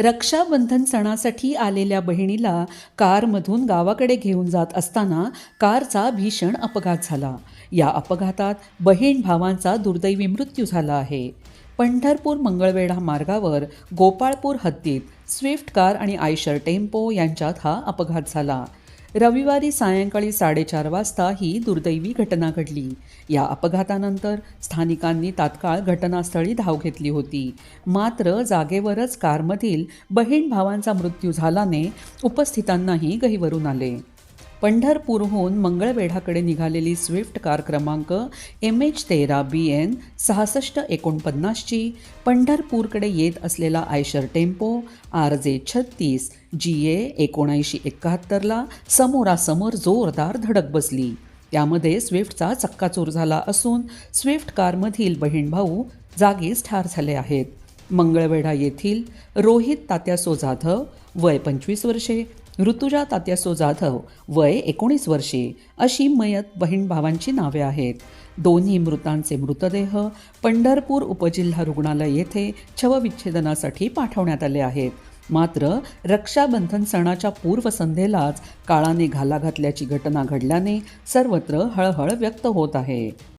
रक्षाबंधन सणासाठी आलेल्या बहिणीला कारमधून गावाकडे घेऊन जात असताना कारचा भीषण अपघात झाला. या अपघातात बहीण भावांचा दुर्दैवी मृत्यू झाला आहे. पंढरपूर मंगळवेढा मार्गावर गोपाळपूर हद्दीत स्विफ्ट कार आणि आयशर टेम्पो यांच्यात हा अपघात झाला. रविवारी सायंकाळी साडेचार वाजता ही दुर्दैवी घटना घडली. या अपघातानंतर स्थानिकांनी तात्काळ घटनास्थळी धाव घेतली होती. मात्र जागेवरच कारमधील बहीण भावांचा मृत्यू झाल्याने उपस्थितांनाही गहिवरून आले. पंढरपूरहून मंगळवेढाकडे निघालेली स्विफ्ट कार क्रमांक एम एच तेरा बी एन सहासष्ट एकोणपन्नासची पंढरपूरकडे येत असलेला आयशर टेम्पो आर जे छत्तीस जी ए एकोणऐंशी एकाहत्तरला समोरासमोर जोरदार धडक बसली. त्यामध्ये स्विफ्टचा चक्काचूर झाला असून स्विफ्ट कारमधील बहीण भाऊ जागीच ठार झाले आहेत. मंगळवेढा येथील रोहित तात्यासो जाधव वय पंचवीस वर्षे ऋतुजा तात्यासो जाधव वय एकोणीस वर्षे अशी मयत बहीण भावांची नावे आहेत. दोन्ही मृतांचे मृतदेह पंढरपूर उपजिल्हा रुग्णालय येथे शवविच्छेदनासाठी पाठवण्यात आले आहेत. मात्र रक्षाबंधन सणाच्या पूर्वसंध्येलाच काळाने घाला घातल्याची घटना घडल्याने सर्वत्र हळहळ व्यक्त होत आहे.